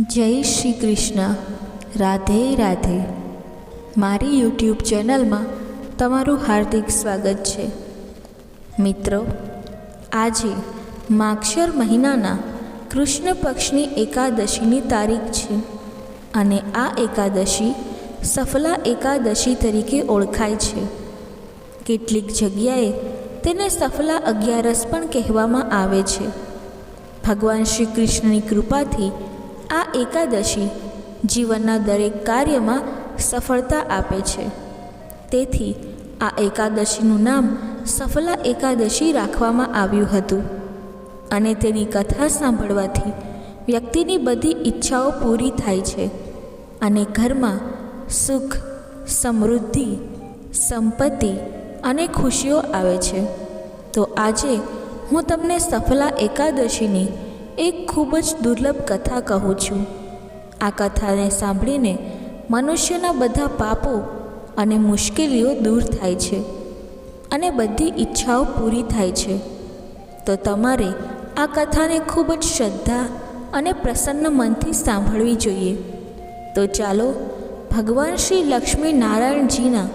જય શ્રી કૃષ્ણ. રાધે રાધે. મારી યુટ્યુબ ચેનલમાં તમારું હાર્દિક સ્વાગત છે. મિત્રો, આજે માક્ષર મહિનાના કૃષ્ણ પક્ષની એકાદશીની તારીખ છે અને આ એકાદશી સફલા એકાદશી તરીકે ઓળખાય છે. કેટલીક જગ્યાએ તેને સફલા અગિયારસ પણ કહેવામાં આવે છે. ભગવાન શ્રી કૃષ્ણની કૃપાથી આ એકાદશી જીવનના દરેક કાર્યમાં સફળતા આપે છે. તેથી આ એકાદશીનું નામ સફલા એકાદશી રાખવામાં આવ્યું હતું અને તેની કથા સાંભળવાથી વ્યક્તિની બધી ઈચ્છાઓ પૂરી થાય છે અને ઘરમાં સુખ, સમૃદ્ધિ, સંપત્તિ અને ખુશીઓ આવે છે. તો આજે હું તમને સફલા એકાદશીની એક ખૂબ જ દુર્લભ કથા કહું છું. આ કથાને સાંભળીને મનુષ્યના બધા પાપો અને મુશ્કેલીઓ દૂર થાય છે અને બધી ઈચ્છાઓ પૂરી થાય છે. તો તમારે આ કથાને ખૂબ જ શ્રદ્ધા અને પ્રસન્ન મનથી સાંભળવી જોઈએ. તો ચાલો ભગવાન શ્રી લક્ષ્મી નારાયણજીના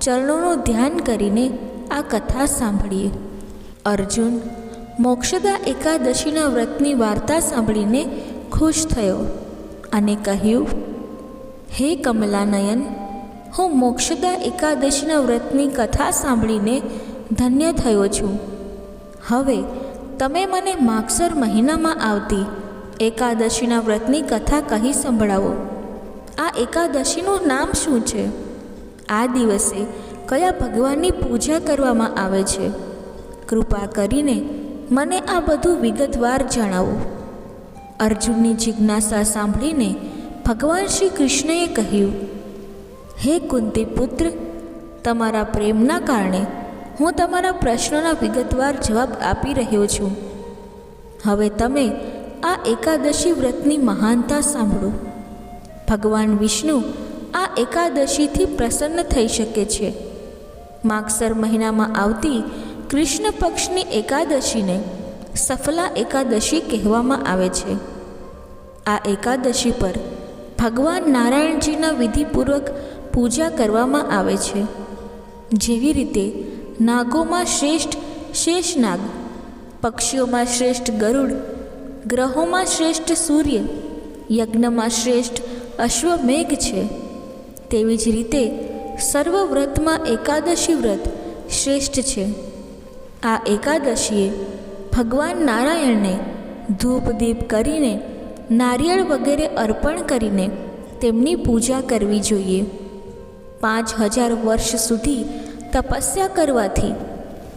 ચરણોનું ધ્યાન કરીને આ કથા સાંભળીએ. અર્જુન મોક્ષદા એકાદશીના વ્રતની વાર્તા સાંભળીને ખુશ થયો અને કહ્યું, હે કમલાનયન, હું મોક્ષદા એકાદશીના વ્રતની કથા સાંભળીને ધન્ય થયો છું. હવે તમે મને માગસર મહિનામાં આવતી એકાદશીના વ્રતની કથા કહી સંભળાવો. આ એકાદશીનું નામ શું છે? આ દિવસે કયા ભગવાનની પૂજા કરવામાં આવે છે? કૃપા કરીને મને આ બધું વિગતવાર જણાવો. અર્જુનની જિજ્ઞાસા સાંભળીને ભગવાન શ્રી કૃષ્ણએ કહ્યું, હે કુંતી પુત્ર, તમારા પ્રેમના કારણે હું તમારા પ્રશ્નોના વિગતવાર જવાબ આપી રહ્યો છું. હવે તમે આ એકાદશી વ્રતની મહાનતા સાંભળો. ભગવાન વિષ્ણુ આ એકાદશીથી પ્રસન્ન થઈ શકે છે. માગસર મહિનામાં આવતી કૃષ્ણ પક્ષની એકાદશીને સફલા એકાદશી કહેવામાં આવે છે. આ એકાદશી પર ભગવાન નારાયણજીના વિધિપૂર્વક પૂજા કરવામાં આવે છે. જેવી રીતે નાગોમાં શ્રેષ્ઠ શેષનાગ પક્ષીઓમાં શ્રેષ્ઠ ગરુડ, ગ્રહોમાં શ્રેષ્ઠ સૂર્ય, યજ્ઞમાં શ્રેષ્ઠ અશ્વમેઘ છે. તેવી જ રીતે સર્વ વ્રતમાં એકાદશી વ્રત શ્રેષ્ઠ છે. આ એકાદશીએ ભગવાન નારાયણને ધૂપ દીપ કરીને, નારિયેળ વગેરે અર્પણ કરીને તેમની પૂજા કરવી જોઈએ. પાંચ હજાર વર્ષ સુધી તપસ્યા કરવાથી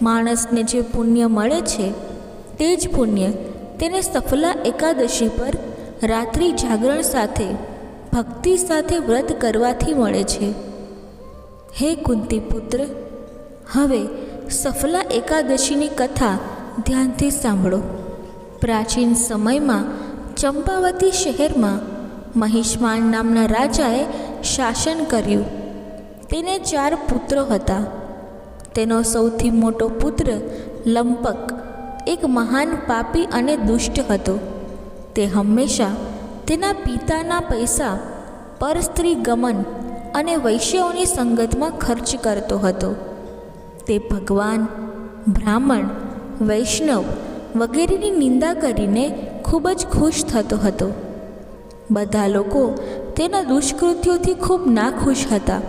માણસને જે પુણ્ય મળે છે, તે જ પુણ્ય તેને સફલા એકાદશી પર રાત્રિ જાગરણ સાથે, ભક્તિ સાથે વ્રત કરવાથી મળે છે. હે કુંતી પુત્ર હવે સફલા એકાદશીની કથા ધ્યાનથી સાંભળો. પ્રાચીન સમયમાં ચંપાવતી શહેરમાં મહિષ્માન નામના રાજાએ શાસન કર્યું. તેને ચાર પુત્રો હતા. તેનો સૌથી મોટો પુત્ર લંપક, એક મહાન પાપી અને દુષ્ટ હતો. તે હંમેશા તેના પિતાના પૈસા પરસ્ત્રી ગમન અને વૈશ્યોની સંગતમાં ખર્ચ કરતો હતો. તે ભગવાન, બ્રાહ્મણ, વૈષ્ણવ વગેરેની નિંદા કરીને ખૂબ જ ખુશ થતો હતો. બધા લોકો તેના દુષ્કૃત્યોથી ખૂબ નાખુશ હતા.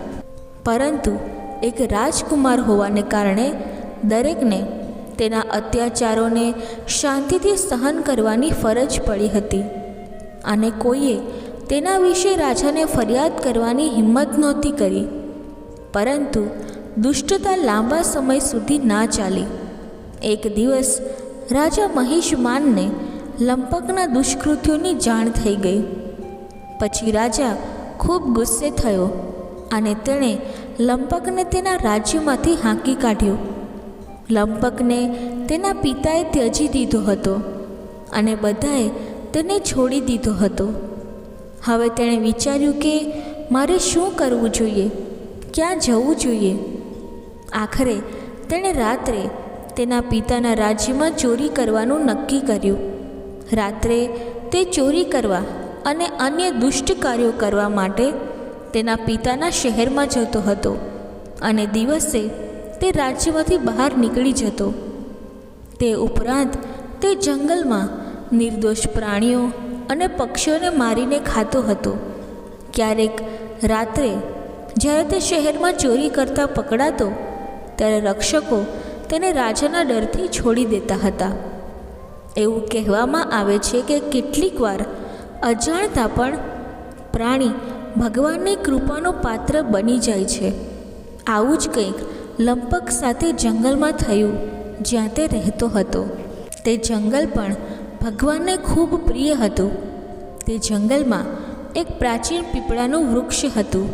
પરંતુ એક રાજકુમાર હોવાને કારણે દરેકને તેના અત્યાચારોને શાંતિથી સહન કરવાની ફરજ પડી હતી અને કોઈએ તેના વિશે રાજાને ફરિયાદ કરવાની હિંમત નહોતી કરી. પરંતુ દુષ્ટતા લાંબા સમય સુધી ના ચાલી. એક દિવસ રાજા મહિષમાનને લંપકના દુષ્કૃત્યોની જાણ થઈ ગઈ. પછી રાજા ખૂબ ગુસ્સે થયો અને તેણે લંપકને તેના રાજ્યમાંથી હાંકી કાઢ્યો. લંપકને તેના પિતાએ ત્યજી દીધો હતો અને બધાએ તેને છોડી દીધો હતો. હવે તેણે વિચાર્યું કે મારે શું કરવું જોઈએ? ક્યાં જવું જોઈએ? આખરે તેણે રાત્રે તેના પિતાના રાજ્યમાં ચોરી કરવાનું નક્કી કર્યું. રાત્રે તે ચોરી કરવા અને અન્ય દુષ્ટ કાર્યો કરવા માટે તેના પિતાના શહેરમાં જતો હતો અને દિવસે તે રાજ્યમાંથી બહાર નીકળી જતો. તે ઉપરાંત તે જંગલમાં નિર્દોષ પ્રાણીઓ અને પક્ષીઓને મારીને ખાતો હતો. ક્યારેક રાત્રે જ્યારે તે શહેરમાં ચોરી કરતા પકડાતો ત્યારે રક્ષકો તેને રાજાના ડરથી છોડી દેતા હતા. એવું કહેવામાં આવે છે કે કેટલીક વાર અજાણતા પણ પ્રાણી ભગવાનની કૃપાનો પાત્ર બની જાય છે. આવું જ કંઈક લંપક સાથે જંગલમાં થયું જ્યાં તે રહેતો હતો. તે જંગલ પણ ભગવાનને ખૂબ પ્રિય હતું. તે જંગલમાં એક પ્રાચીન પીપળાનું વૃક્ષ હતું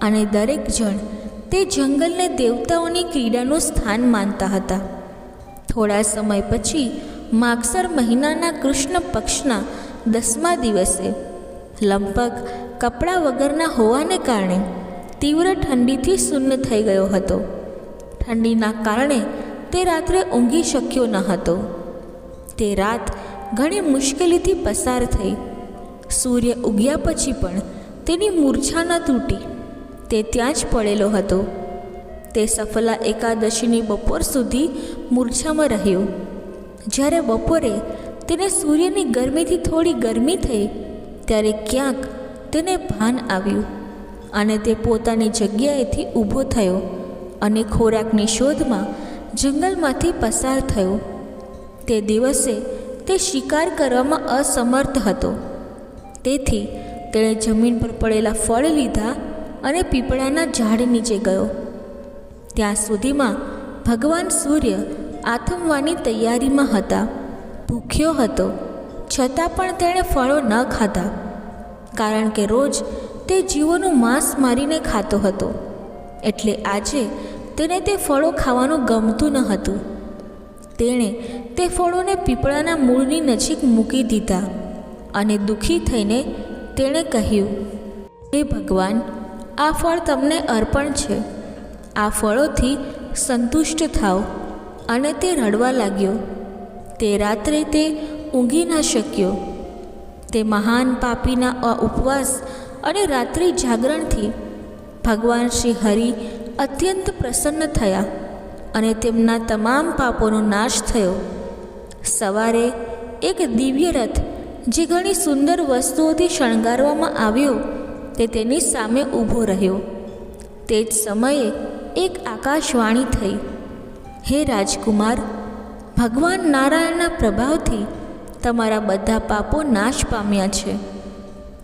અને દરેક જણ તે જંગલને દેવતાઓની ક્રીડાનું સ્થાન માનતા હતા. થોડા સમય પછી માગસર મહિનાના કૃષ્ણ પક્ષના દસમા દિવસે લંપક કપડાં વગરના હોવાને કારણે તીવ્ર ઠંડીથી શૂન્ય થઈ ગયો હતો. ઠંડીના કારણે તે રાત્રે ઊંઘી શક્યો ન હતો. તે રાત ઘણી મુશ્કેલીથી પસાર થઈ. સૂર્ય ઉગ્યા પછી પણ તેની મૂર્છા ન તૂટી. તે ત્યાં જ પડેલો હતો. તે સફલા એકાદશીની બપોર સુધી મૂર્છામાં રહ્યો. જ્યારે બપોરે તેને સૂર્યની ગરમીથી થોડી ગરમી થઈ, ત્યારે ક્યાંક તેને ભાન આવ્યું અને તે પોતાની જગ્યાએથી ઊભો થયો અને ખોરાકની શોધમાં જંગલમાંથી પસાર થયો. તે દિવસે તે શિકાર કરવામાં અસમર્થ હતો. તેથી તેણે જમીન પર પડેલા ફળ લીધા અને પીપળાના ઝાડ નીચે ગયો. ત્યાં સુધીમાં ભગવાન સૂર્ય આથમવાની તૈયારીમાં હતા. ભૂખ્યો હતો, છતાં પણ તેણે ફળો ન ખાધા, કારણ કે રોજ તે જીવોનું માંસ મારીને ખાતો હતો. એટલે આજે તેને તે ફળો ખાવાનું ગમતું ન હતું. તેણે તે ફળોને પીપળાના મૂળની નજીક મૂકી દીધા અને દુઃખી થઈને તેણે કહ્યું, હે ભગવાન આ ફળ તમને અર્પણ છે. આ ફળોથી સંતુષ્ટ થાવ અને તે રડવા લાગ્યો. તે રાત્રે તે ઊંઘી ન શક્યો. તે મહાન પાપીના આ ઉપવાસ અને રાત્રિ જાગરણથી ભગવાન શ્રી હરિ અત્યંત પ્રસન્ન થયા અને તેમના તમામ પાપોનો નાશ થયો. સવારે એક દિવ્ય રથ, જે ઘણી સુંદર વસ્તુઓથી શણગારવામાં આવ્યો તે તેની સામે ઊભો રહ્યો. તે જ સમયે એક આકાશવાણી થઈ. હે રાજકુમાર, ભગવાન નારાયણના પ્રભાવથી તમારા બધા પાપો નાશ પામ્યા છે.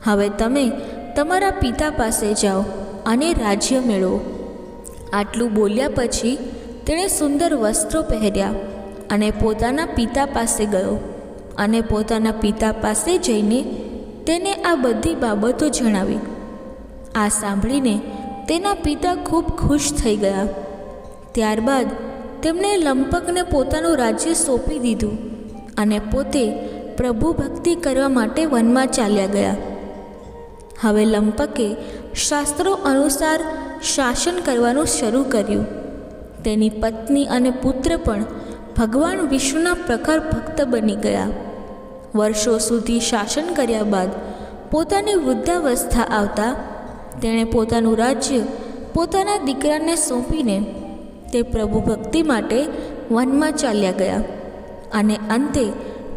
હવે તમે તમારા પિતા પાસે જાઓ અને રાજ્ય મેળવો. આટલું બોલ્યા પછી તેણે સુંદર વસ્ત્રો પહેર્યા અને પોતાના પિતા પાસે ગયો અને પોતાના પિતા પાસે જઈને તેને આ બધી બાબતો જણાવી. આ સાંભળીને તેના પિતા ખૂબ ખુશ થઈ ગયા. ત્યારબાદ તેમણે લંપકને પોતાનું રાજ્ય સોંપી દીધું અને પોતે પ્રભુ ભક્તિ કરવા માટે વનમાં ચાલ્યા ગયા. હવે લંપકે શાસ્ત્રો અનુસાર શાસન કરવાનું શરૂ કર્યું. તેની પત્ની અને પુત્ર પણ ભગવાન વિષ્ણુના પ્રખર ભક્ત બની ગયા. વર્ષો સુધી શાસન કર્યા બાદ પોતાની વૃદ્ધાવસ્થા આવતા તેણે પોતાનું રાજ્ય પોતાના દીકરાને સોંપીને તે પ્રભુ ભક્તિ માટે વનમાં ચાલ્યા ગયા અને અંતે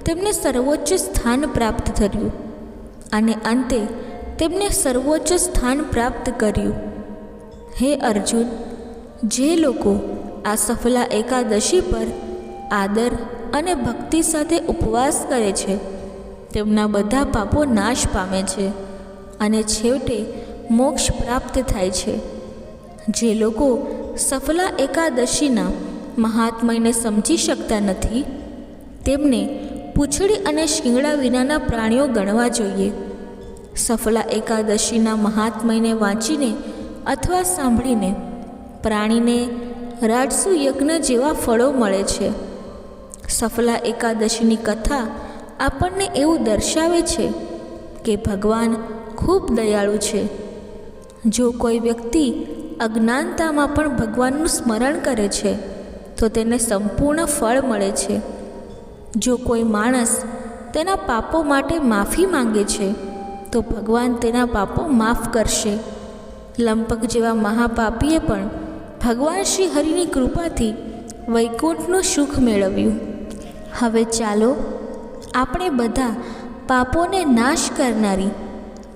તેમને સર્વોચ્ચ સ્થાન પ્રાપ્ત થયું અને અંતે તેમને સર્વોચ્ચ સ્થાન પ્રાપ્ત કર્યું. હે અર્જુન, જે લોકો આ સફલા એકાદશી પર આદર અને ભક્તિ સાથે ઉપવાસ કરે છે, તેમના બધા પાપો નાશ પામે છે અને છેવટે મોક્ષ પ્રાપ્ત થાય છે. જે લોકો સફલા એકાદશીના મહાત્મયને સમજી શકતા નથી, તેમને પૂંછડી અને શિંગડા વિનાના પ્રાણીઓ ગણવા જોઈએ. સફલા એકાદશીના મહાત્મયને વાંચીને અથવા સાંભળીને પ્રાણીને રાજસુ યજ્ઞ જેવા ફળો મળે છે. સફલા એકાદશીની કથા આપણને એવું દર્શાવે છે કે ભગવાન ખૂબ દયાળુ છે. જો કોઈ વ્યક્તિ અજ્ઞાનતામાં પણ ભગવાનનું સ્મરણ કરે છે, તો તેને સંપૂર્ણ ફળ મળે છે. જો કોઈ માણસ તેના પાપો માટે માફી માંગે છે, તો ભગવાન તેના પાપો માફ કરશે. લંપક જેવા મહાપાપીએ પણ ભગવાન શ્રી હરિની કૃપાથી વૈકુંઠનું સુખ મેળવ્યું. હવે ચાલો આપણે બધા પાપોને નાશ કરનારી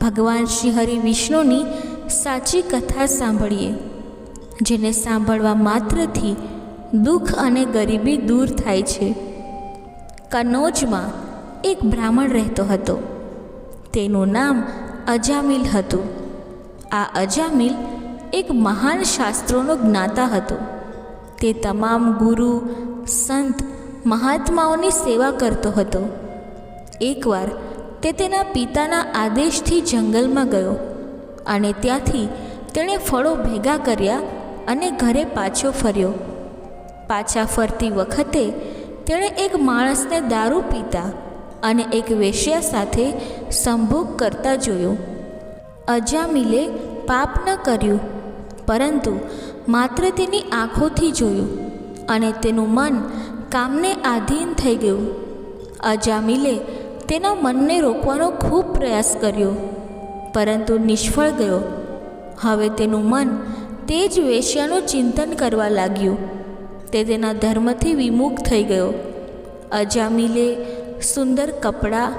ભગવાન શ્રી હરિ વિષ્ણુની સાચી કથા સાંભળીએ, જેને સાંભળવા માત્રથી દુઃખ અને ગરીબી દૂર થાય છે. કનોજમાં એક બ્રાહ્મણ રહેતો હતો. તેનું નામ અજામિલ હતું. આ અજામિલ એક મહાન શાસ્ત્રોનો જ્ઞાતા હતો. તે તમામ ગુરુ, સંત, મહાત્માઓની સેવા કરતો હતો. એકવાર તે તેના પિતાના આદેશથી જંગલમાં ગયો. અને ત્યાંથી તેણે ફળો ભેગા કર્યા અને ઘરે પાછો ફર્યો. પાછા ફરતી વખતે તેણે એક માણસને દારૂ પીતા અને એક વેશ્યા સાથે સંભોગ કરતા જોયો. અજામિલે પાપ ન કર્યું, પરંતુ માત્ર તેની આંખોથી જોયું અને તેનું મન કામને આધીન થઈ ગયું. અજામિલે તેના મનને રોકવાનો ખૂબ પ્રયાસ કર્યો. પરંતુ નિષ્ફળ ગયો. હવે તેનું મન તે જ વેશ્યાનું ચિંતન કરવા લાગ્યું. તે તેના ધર્મથી વિમુખ થઈ ગયો. અજામિલે સુંદર કપડાં,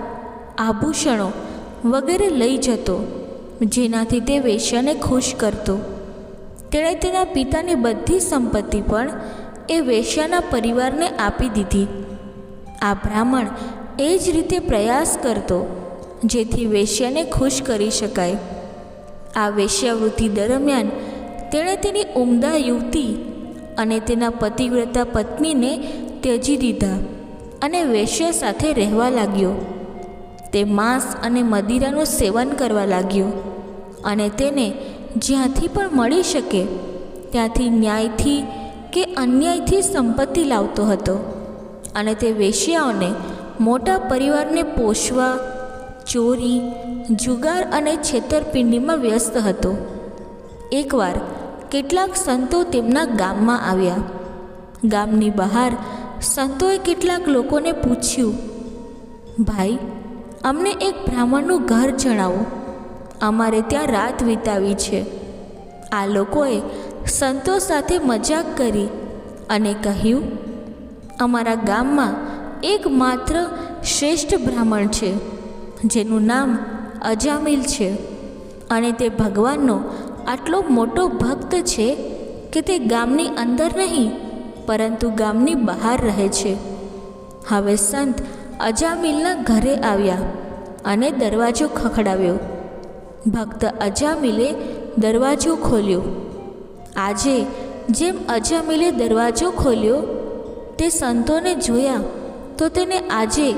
આભૂષણો વગેરે લઈ જતો, જેનાથી તે વેશ્યાને ખુશ કરતો. તેણે તેના પિતાની બધી સંપત્તિ પણ એ વેશ્યાના પરિવારને આપી દીધી. આ બ્રાહ્મણ એ જ રીતે પ્રયાસ કરતો. જેથી વેશ્યાને ખુશ કરી શકાય. આ વેશ્યાવૃત્તિ દરમિયાન તેણે તેની ઉમદા યુવતી અને તેના પતિવ્રતા પત્નીને ત્યજી દીધા અને વેશ્યા સાથે રહેવા લાગ્યો. તે માંસ અને મદિરાનું સેવન કરવા લાગ્યો અને તેને જ્યાંથી પણ મળી શકે ત્યાંથી ન્યાયથી કે અન્યાયથી સંપત્તિ લાવતો હતો અને તે વેશ્યાઓને મોટા પરિવારને પોષવા ચોરી, જુગાર અને છેતરપિંડીમાં વ્યસ્ત હતો. એકવાર કેટલાક સંતો તેમના ગામમાં આવ્યા. ગામની બહાર સંતોએ કેટલાક લોકોને પૂછ્યું, ભાઈ, અમને એક બ્રાહ્મણનું ઘર જણાવો. અમારે ત્યાં રાત વિતાવી છે. આ લોકોએ સંતો સાથે મજાક કરી અને કહ્યું, અમારા ગામમાં એકમાત્ર શ્રેષ્ઠ બ્રાહ્મણ છે. જેનું નામ અજામિલ છે અને તે ભગવાનનો આટલો મોટો ભક્ત છે કે તે ગામની અંદર નહીં, પરંતુ ગામની બહાર રહે છે. હવે સંત અજામિલના ઘરે આવ્યા અને દરવાજો ખખડાવ્યો. ભક્ત અજામિલે દરવાજો ખોલ્યો. આજે જેમ અજામિલે દરવાજો ખોલ્યો, તે સંતોને જોયા તો તેને આજે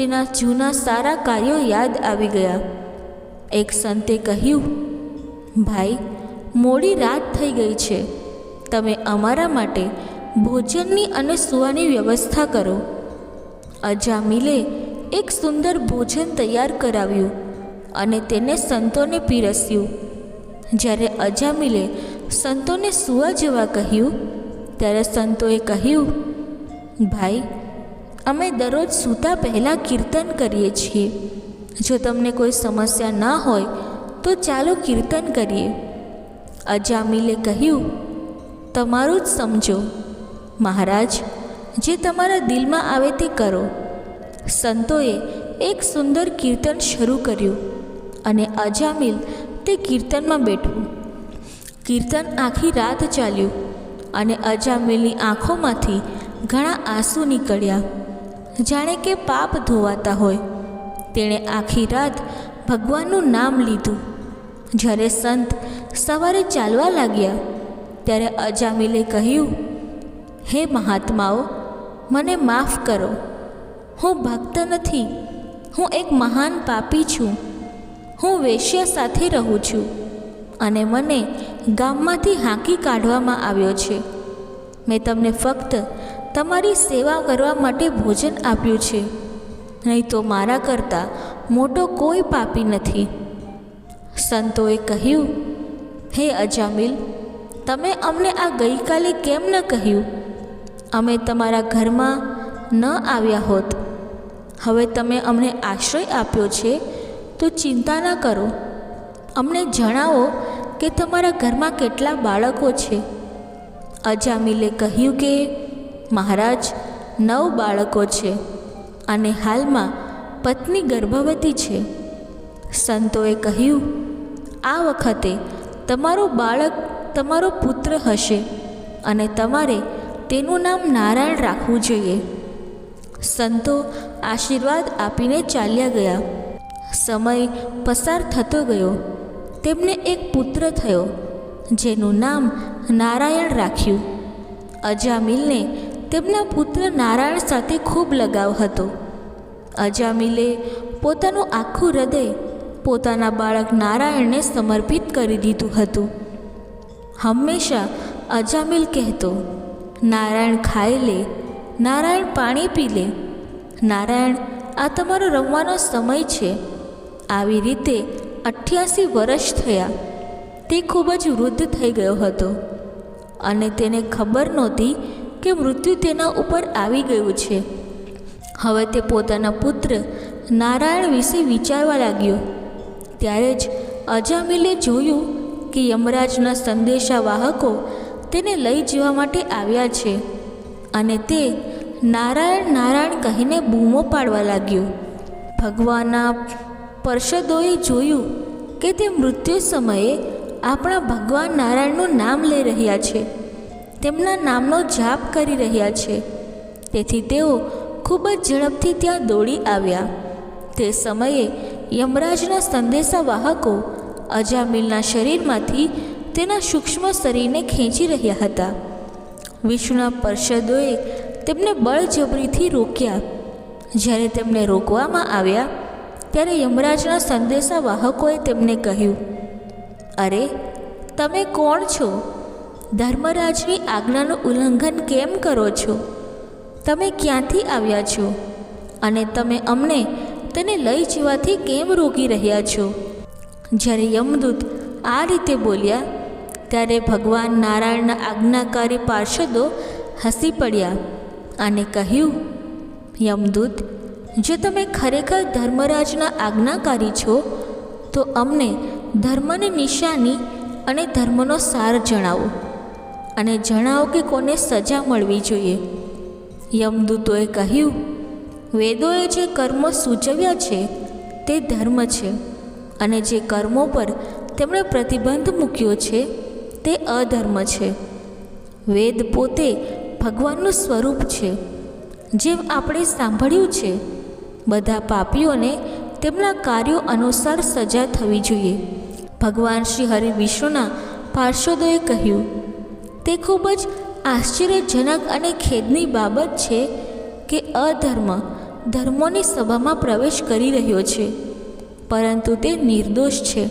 તેના જૂના સારા કાર્યો યાદ આવી ગયા. એક સંતે કહ્યું, ભાઈ, મોડી રાત થઈ ગઈ છે. તમે અમારા માટે ભોજનની અને સુવાની વ્યવસ્થા કરો. અજામિલે એક સુંદર ભોજન તૈયાર કરાવ્યું અને તેને સંતોને પીરસ્યું. જ્યારે અજામિલે સંતોને સુવા જવા કહ્યું, ત્યારે સંતોએ કહ્યું, ભાઈ અમે દરરોજ સૂતા પહેલાં કીર્તન કરીએ છીએ. જો તમને કોઈ સમસ્યા ના હોય, તો ચાલો કીર્તન કરીએ. અજામિલે કહ્યું, તમારું જ સમજો. મહારાજ, જે તમારા દિલમાં આવે તે કરો. સંતોએ એક સુંદર કીર્તન શરૂ કર્યું અને અજામિલ તે કીર્તનમાં બેઠું. કીર્તન આખી રાત ચાલ્યું અને અજામિલની આંખોમાંથી ઘણા આંસુ નીકળ્યા. જાણે કે પાપ ધોવાતા હોય. તેણે આખી રાત ભગવાનનું નામ લીધું. જ્યારે સંત સવારે ચાલવા લાગ્યા, ત્યારે અજામિલે કહ્યું, હે મહાત્માઓ, મને માફ કરો. હું ભક્ત નથી. હું એક મહાન પાપી છું. હું વેશ્યા સાથે રહું છું. અને મને ગામમાંથી હાંકી કાઢવામાં આવ્યો છે. મેં તમને ફક્ત તમારી સેવા કરવા માટે ભોજન આપ્યું છે. નહીં તો મારા કરતાં મોટો કોઈ પાપી નથી. સંતોએ કહ્યું, હે અજામિલ, તમે અમને આ ગઈકાલે કેમ ન કહ્યું? અમે તમારા ઘરમાં ન આવ્યા હોત. હવે તમે અમને આશ્રય આપ્યો છે, તો ચિંતા ન કરો. અમને જણાવો કે તમારા ઘરમાં કેટલા બાળકો છે. અજામિલે કહ્યું કે મહારાજ નવ બાળકો છે અને હાલમાં પત્ની ગર્ભવતી છે. સંતોએ કહ્યું, આ વખતે તમારું બાળક તમારો પુત્ર હશે અને તમારે તેનું નામ નારાયણ રાખવું જોઈએ. સંતો આશીર્વાદ આપીને ચાલ્યા ગયા. સમય પસાર થતો ગયો. તેમને એક પુત્ર થયો, જેનું નામ નારાયણ રાખ્યું. અજામિલને તેમના પુત્ર નારાયણ સાથે ખૂબ લગાવ હતો. અજામિલે પોતાનું આખું હૃદય પોતાના બાળક નારાયણને સમર્પિત કરી દીધું હતું. હંમેશા અજામિલ કહેતો, નારાયણ ખાઈ લે, નારાયણ પાણી પી લે. નારાયણ, આ તમારો રમવાનો સમય છે. આવી રીતે અઠ્યાસી વર્ષ થયા. તે ખૂબ જ વૃદ્ધ થઈ ગયો હતો અને તેને ખબર નહોતી કે મૃત્યુ તેના ઉપર આવી ગયું છે. હવે તે પોતાના પુત્ર નારાયણ વિશે વિચારવા લાગ્યો. ત્યારે જ અજામિલે જોયું કે યમરાજના સંદેશાવાહકો તેને લઈ જવા માટે આવ્યા છે અને તે નારાયણ નારાયણ કહીને બૂમો પાડવા લાગ્યો. ભગવાનના પરષદોએ જોયું કે તે મૃત્યુ સમયે આપણા ભગવાન નારાયણનું નામ લઈ રહ્યા છે. તેમના નામનો જાપ કરી રહ્યા છે. તેથી તેઓ ખૂબ જ ઝડપથી ત્યાં દોડી આવ્યા. તે સમયે યમરાજના સંદેશાવાહકો અજામિલના શરીરમાંથી તેના સૂક્ષ્મ શરીરને ખેંચી રહ્યા હતા. વિષ્ણુના પાર્ષદોએ તેમને બળજબરીથી રોક્યા. જ્યારે તેમને રોકવામાં આવ્યા, ત્યારે યમરાજના સંદેશાવાહકોએ તેમને કહ્યું, અરે, તમે કોણ છો? ધર્મરાજની આજ્ઞાનું ઉલ્લંઘન કેમ કરો છો? તમે ક્યાંથી આવ્યા છો? અને તમે અમને તેને લઈ જવાથી કેમ રોકી રહ્યા છો? જ્યારે યમદૂત આ રીતે બોલ્યા, ત્યારે ભગવાન નારાયણના આજ્ઞાકારી પાર્ષદો હસી પડ્યા અને કહ્યું, યમદૂત, જો તમે ખરેખર ધર્મરાજના આજ્ઞાકારી છો, તો અમને ધર્મની નિશાની અને ધર્મનો સાર જણાવો. અને જણાવો કે કોને સજા મળવી જોઈએ. યમદૂતોએ કહ્યું, વેદોએ જે કર્મો સૂચવ્યા છે, તે ધર્મ છે. અને જે કર્મો પર તેમણે પ્રતિબંધ મૂક્યો છે, તે અધર્મ છે. વેદ પોતે ભગવાનનું સ્વરૂપ છે. જેમ આપણે સાંભળ્યું છે, બધા પાપીઓને તેમના કાર્યો અનુસાર સજા થવી જોઈએ. ભગવાન શ્રી હરિ વિષ્ણુના પાર્ષદોએ કહ્યું તે ખૂબ જ આશ્ચર્યજનક અને ખેદની બાબત છે કે અધર્મ ધર્મોની સભામાં પ્રવેશ કરી રહ્યો છે, પરંતુ તે નિર્દોષ છે,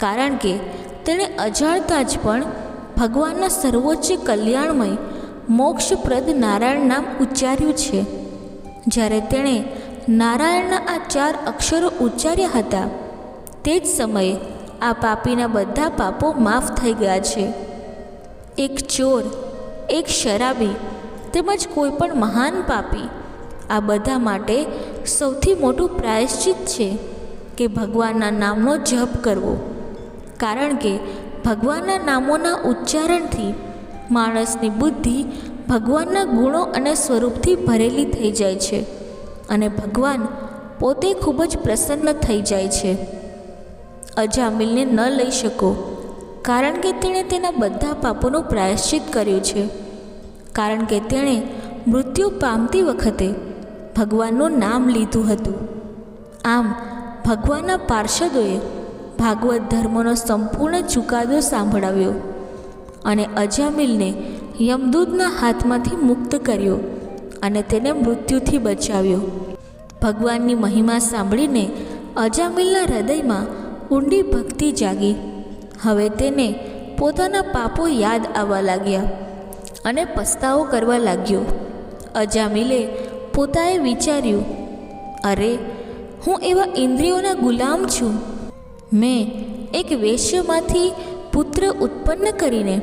કારણ કે તેણે અજાણતા જ પણ ભગવાનના સર્વોચ્ચ કલ્યાણમય, મોક્ષપ્રદ નારાયણ નામ ઉચ્ચાર્યું છે. જ્યારે તેણે નારાયણના આ ચાર અક્ષરો ઉચ્ચાર્યા હતા, તે જ સમયે આ પાપીના બધા પાપો માફ થઈ ગયા છે. ચોર, એક શરાબી તેમજ કોઈ પણ મહાન પાપી આ બધા માટે સૌથી મોટું પ્રાયશ્ચિત છે કે ભગવાનના નામનો જપ કરવો. કારણ કે ભગવાનના નામોના ઉચ્ચારણથી માણસની બુદ્ધિ ભગવાનના ગુણો અને સ્વરૂપથી ભરેલી થઈ જાય છે અને ભગવાન પોતે ખૂબ જ પ્રસન્ન થઈ જાય છે. અજામિલને ન લઈ શકો. કારણ કે તેણે તેના બધા પાપોનું પ્રાયશ્ચિત કર્યું છે. કારણ કે તેણે મૃત્યુ પામતી વખતે ભગવાનનું નામ લીધું હતું. આમ, ભગવાનના પાર્ષદોએ ભાગવત ધર્મનો સંપૂર્ણ ચુકાદો સાંભળાવ્યો અને અજામિલને યમદૂતના હાથમાંથી મુક્ત કર્યો અને તેને મૃત્યુથી બચાવ્યો. ભગવાનની મહિમા સાંભળીને અજામિલના હૃદયમાં ઊંડી ભક્તિ જાગી. હવે તેને પોતાના પાપો યાદ આવવા લાગ્યા અને પસ્તાવો કરવા લાગ્યો. અજામિલે પોતાએ વિચાર્યું, અરે, હું એવા ઇન્દ્રિયોના ગુલામ છું. મેં એક વેશ્યમાંથી પુત્ર ઉત્પન્ન કરીને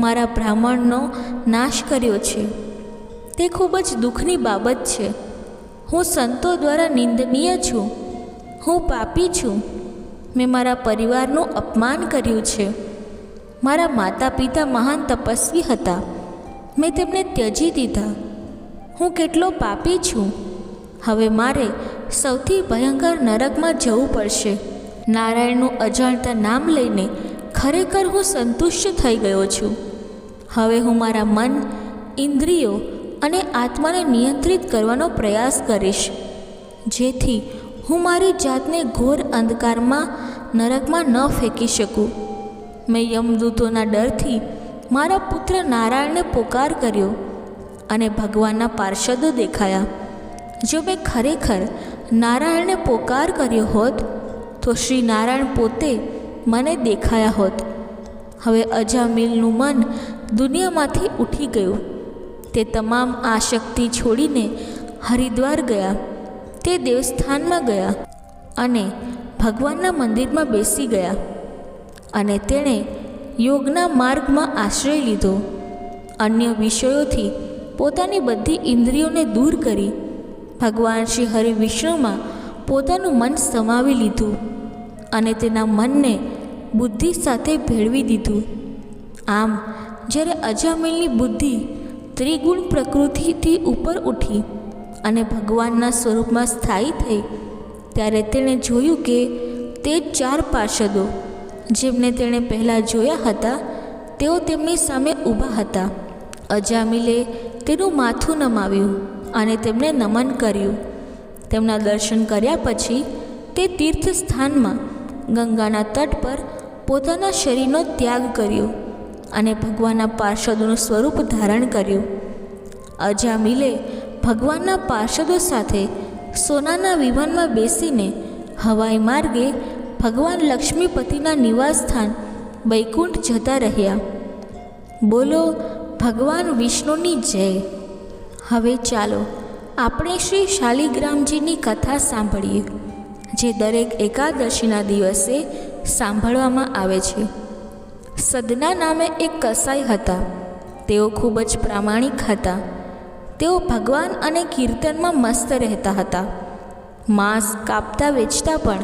મારા બ્રાહ્મણનો નાશ કર્યો છે. તે ખૂબ જ દુઃખની બાબત છે. હું સંતો દ્વારા નિંદનીય છું. હું પાપી છું. મેં મારા પરિવારનું અપમાન કર્યું છે. મારા માતા પિતા મહાન તપસ્વી હતા. મેં તેમને ત્યજી દીધા. હું કેટલો પાપી છું. હવે મારે સૌથી ભયંકર નરકમાં જવું પડશે. નારાયણનું અજાણતા નામ લઈને ખરેખર હું સંતુષ્ટ થઈ ગયો છું. હવે હું મારા મન, ઇન્દ્રિયો અને આત્માને નિયંત્રિત કરવાનો પ્રયાસ કરીશ. જેથી હું મારી જાતને ઘોર અંધકારમાં, નરકમાં ન ફેંકી શકું. મેં યમદૂતોના ડરથી મારા પુત્ર નારાયણને પોકાર કર્યો અને ભગવાનના પાર્ષદો દેખાયા. જો મેં ખરેખર નારાયણને પોકાર કર્યો હોત, તો શ્રી નારાયણ પોતે મને દેખાયા હોત. હવે અજામિલનું મન દુનિયામાંથી ઉઠી ગયું. તે તમામ આશક્તિ છોડીને હરિદ્વાર ગયા. તે દેવસ્થાનમાં ગયા અને ભગવાનના મંદિરમાં બેસી ગયા અને તેણે યોગના માર્ગમાં આશ્રય લીધો. અન્ય વિષયોથી પોતાની બધી ઇન્દ્રિયોને દૂર કરી ભગવાન શ્રી હરિ વિષ્ણુમાં પોતાનું મન સમાવી લીધું અને તેના મનને બુદ્ધિ સાથે ભેળવી દીધું. આમ, જ્યારે અજામિલની બુદ્ધિ ત્રિગુણ પ્રકૃતિથી ઉપર ઉઠી અને ભગવાનના સ્વરૂપમાં સ્થાયી થઈ ત્યારે તેણે જોયું કે તે ચાર પાર્ષદો, જેમને તેણે પહેલાં જોયા હતા, તેઓ તેમની સામે ઊભા હતા. અજામિલે તેનું માથું નમાવ્યું અને તેમને નમન કર્યું. તેમના દર્શન કર્યા પછી તે તીર્થ સ્થાનમાં ગંગાના તટ પર પોતાના શરીરનો ત્યાગ કર્યો અને ભગવાનના પાર્ષદોનું સ્વરૂપ ધારણ કર્યું. અજામિલે ભગવાનના પાર્ષદો સાથે સોનાના વિમાનમાં બેસીને હવાઈ માર્ગે ભગવાન લક્ષ્મીપતિના નિવાસસ્થાન વૈકુંઠ જતા રહ્યા. બોલો, ભગવાન વિષ્ણુની જય. હવે ચાલો આપણે શ્રી શાલિગ્રામજીની કથા સાંભળીએ, જે દરેક એકાદશીના દિવસે સાંભળવામાં આવે છે. સદના નામે એક કસાઈ હતા. તેઓ ખૂબ જ પ્રામાણિક હતા. તેઓ ભગવાન અને કીર્તનમાં મસ્ત રહેતા હતા. માંસ કાપતા વેચતા પણ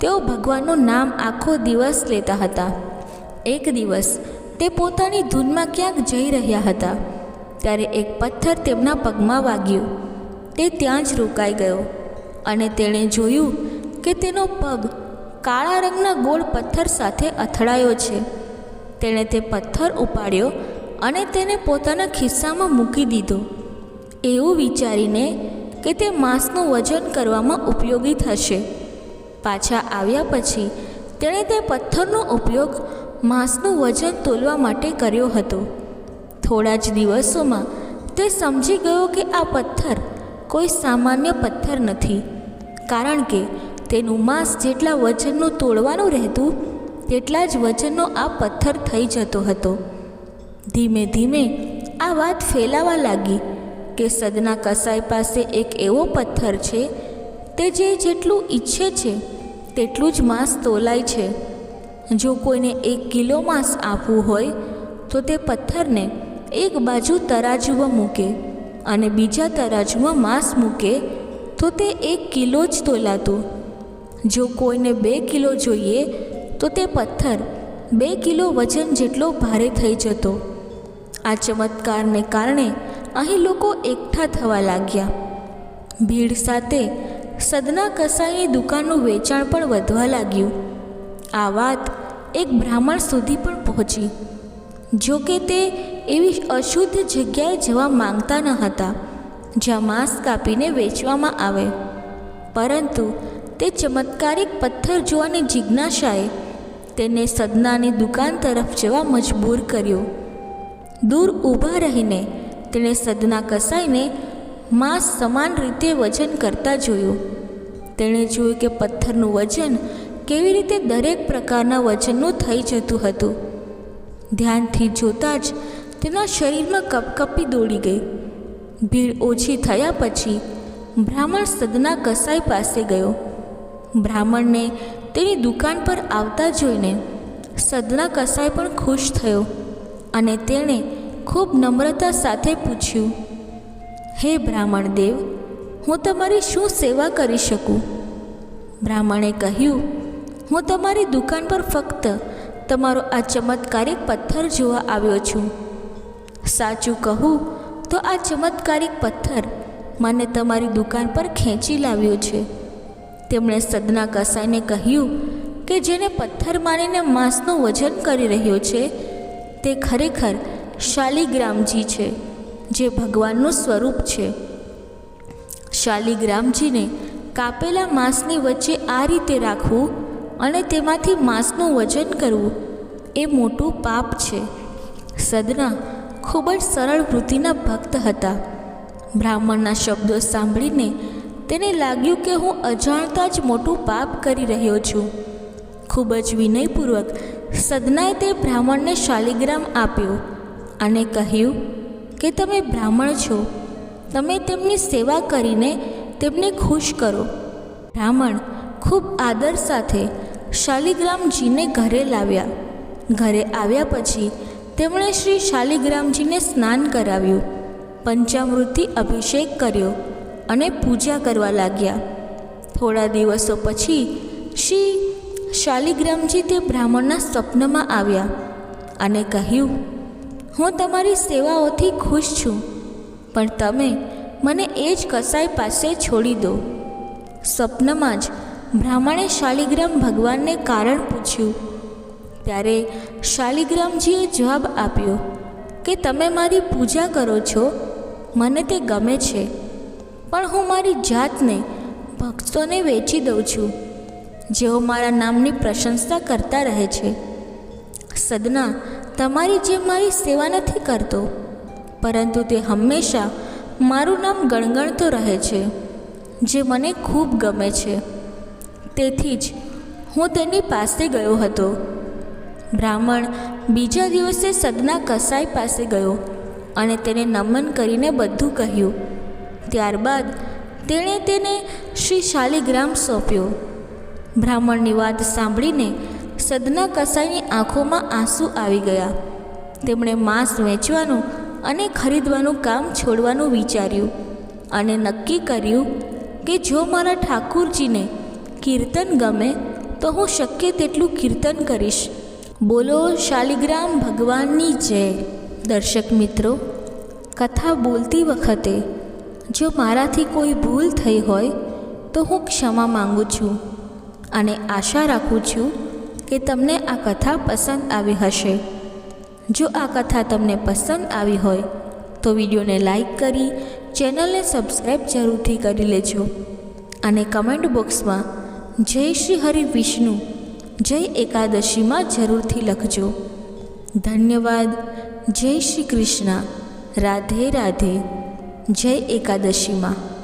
તેઓ ભગવાનનું નામ આખો દિવસ લેતા હતા. એક દિવસ તે પોતાની ધૂનમાં ક્યાંક જઈ રહ્યા હતા. ત્યારે એક પથ્થર તેમના પગમાં વાગ્યો. તે ત્યાં જ રોકાઈ ગયો અને તેણે જોયું કે તેનો પગ કાળા રંગના ગોળ પથ્થર સાથે અથડાયો છે. તેણે તે પથ્થર ઉપાડ્યો અને તેને પોતાના ખિસ્સામાં મૂકી દીધો. એવું વિચારીને કે તે માંસનું વજન કરવામાં ઉપયોગી થશે. પાછા આવ્યા પછી તેણે તે પથ્થરનો ઉપયોગ માંસનું વજન તોલવા માટે કર્યો હતો. થોડા જ દિવસોમાં તે સમજી ગયો કે આ પથ્થર કોઈ સામાન્ય પથ્થર નથી, કારણ કે તેનું માંસ જેટલા વજનનું તોડવાનું રહેતું, તેટલા જ વજનનો આ પથ્થર થઈ જતો હતો. ધીમે ધીમે આ વાત ફેલાવા લાગી કે સદના કસાઈ પાસે એક એવો પથ્થર છે, તે જે જેટલું ઈચ્છે છે, તેટલું જ માંસ તોલાય છે. જો કોઈને એક કિલો માંસ આપવું હોય, તો તે પથ્થરને એક બાજુ તરાજુમાં મૂકે અને બીજા તરાજુમાં માંસ મૂકે, તો તે એક કિલો જ તોલાતું. જો કોઈને બે કિલો જોઈએ, તો તે પથ્થર બે કિલો વજન જેટલો ભારે થઈ જતો. આ ચમત્કારને કારણે અહીં લોકો એકઠા થવા લાગ્યા. ભીડ સાથે સદના કસાઈની દુકાનનું વેચાણ પણ વધવા લાગ્યું. આ વાત એક બ્રાહ્મણ સુધી પણ પહોંચી. જો કે તે એવી અશુદ્ધ જગ્યાએ જવા માંગતા ન હતા, જ્યાં માંસ કાપીને વેચવામાં આવે. પરંતુ તે ચમત્કારિક પથ્થર જોવાની જિજ્ઞાસાએ તેને સદનાની દુકાન તરફ જવા મજબૂર કર્યો. દૂર ઊભા રહીને તેણે સદના કસાઈને માંસ સમાન રીતે વજન કરતા જોયું. તેણે જોયું કે પથ્થરનું વજન કેવી રીતે દરેક પ્રકારના વજનનું થઈ જતું હતું. ધ્યાનથી જોતાં જ તેના શરીરમાં કપકપી દોડી ગઈ. ભીડ ઓછી થયા પછી બ્રાહ્મણ સદના કસાઈ પાસે ગયો. બ્રાહ્મણને તેની દુકાન પર આવતા જોઈને સદના કસાઈ પણ ખુશ થયો અને તેણે ખૂબ નમ્રતા સાથે પૂછ્યું, હે બ્રાહ્મણ દેવ, હું તમારી શું સેવા કરી શકું? બ્રાહ્મણે કહ્યું, હું તમારી દુકાન પર ફક્ત તમારો આ ચમત્કારિક પથ્થર જોવા આવ્યો છું. સાચું કહું તો આ ચમત્કારિક પથ્થર મને તમારી દુકાન પર ખેંચી લાવ્યો છે. તેમણે સદના કસાઈને કહ્યું કે જેને પથ્થર મારીને માંસનું વજન કરી રહ્યો છે, તે ખરેખર શાલિગ્રામજી છે, જે ભગવાનનું સ્વરૂપ છે. શાલિગ્રામજીને કાપેલા માંસની વચ્ચે આ રીતે રાખવું અને તેમાંથી માંસનું વજન કરવું એ મોટું પાપ છે. સદના ખૂબ જ સરળ વૃત્તિના ભક્ત હતા. બ્રાહ્મણના શબ્દો સાંભળીને તેને લાગ્યું કે હું અજાણતા જ મોટું પાપ કરી રહ્યો છું. ખૂબ જ વિનયપૂર્વક સદનાએ તે બ્રાહ્મણને શાલિગ્રામ આપ્યો. અને કહ્યું, કે તમે બ્રાહ્મણ છો, તમે તેમની સેવા કરીને તેમને ખુશ કરો. બ્રાહ્મણ ખૂબ આદર સાથે શાલિગ્રામજીને ઘરે લાવ્યા. ઘરે આવ્યા પછી તેમણે શ્રી શાલિગ્રામજીને સ્નાન કરાવ્યું, પંચામૃતથી અભિષેક કર્યો અને પૂજા કરવા લાગ્યા. થોડા દિવસો પછી શ્રી શાલિગ્રામજી તે બ્રાહ્મણના સ્વપ્નમાં આવ્યા અને કહ્યું હું તમારી સેવાઓથી ખુશ છું. પણ તમે મને એ જ કસાઈ પાસે છોડી દો. સ્વપ્નમાં જ બ્રાહ્મણે શાલિગ્રામ ભગવાનને કારણ પૂછ્યું. ત્યારે શાલિગ્રામજીએ જવાબ આપ્યો કે તમે મારી પૂજા કરો છો, મને તે ગમે છે. પણ હું મારી જાતને ભક્તોને વેચી દઉં છું. જેઓ મારા નામની પ્રશંસા કરતા રહે છે. સદના તમારી જેમ મારી સેવા નથી કરતો, પરંતુ તે હંમેશા મારું નામ ગણગણતો રહે છે, જે મને ખૂબ ગમે છે. તેથી જ હું તેની પાસે ગયો હતો. બ્રાહ્મણ બીજા દિવસે સદના કસાઈ પાસે ગયો અને તેને નમન કરીને બધું કહ્યું. ત્યારબાદ તેણે તેને શ્રી શાલિગ્રામ સોંપ્યો. બ્રાહ્મણની વાત સાંભળીને સદના કસાઈની આંખોમાં આંસુ આવી ગયા. તેમણે માંસ વેચવાનું અને ખરીદવાનું કામ છોડવાનું વિચાર્યું અને નક્કી કર્યું કે જો મારા ઠાકુરજીને કીર્તન ગમે તો હું શક્ય તેટલું કીર્તન કરીશ. બોલો, શાલિગ્રામ ભગવાનની જય. દર્શક મિત્રો, કથા બોલતી વખતે જો મારાથી કોઈ ભૂલ થઈ હોય તો હું ક્ષમા માગું છું અને આશા રાખું છું કે તમને આ કથા પસંદ આવી હશે. જો આ કથા તમને પસંદ આવી હોય, તો વિડીયોને લાઈક કરી, ચેનલને સબસ્ક્રાઈબ જરૂરથી કરી લેજો. અને કમેન્ટ બોક્સમાં જય શ્રી હરિ વિષ્ણુ, જય એકાદશીમાં જરૂરથી લખજો. ધન્યવાદ, જય શ્રી કૃષ્ણ, રાધે રાધે, જય એકાદશીમાં.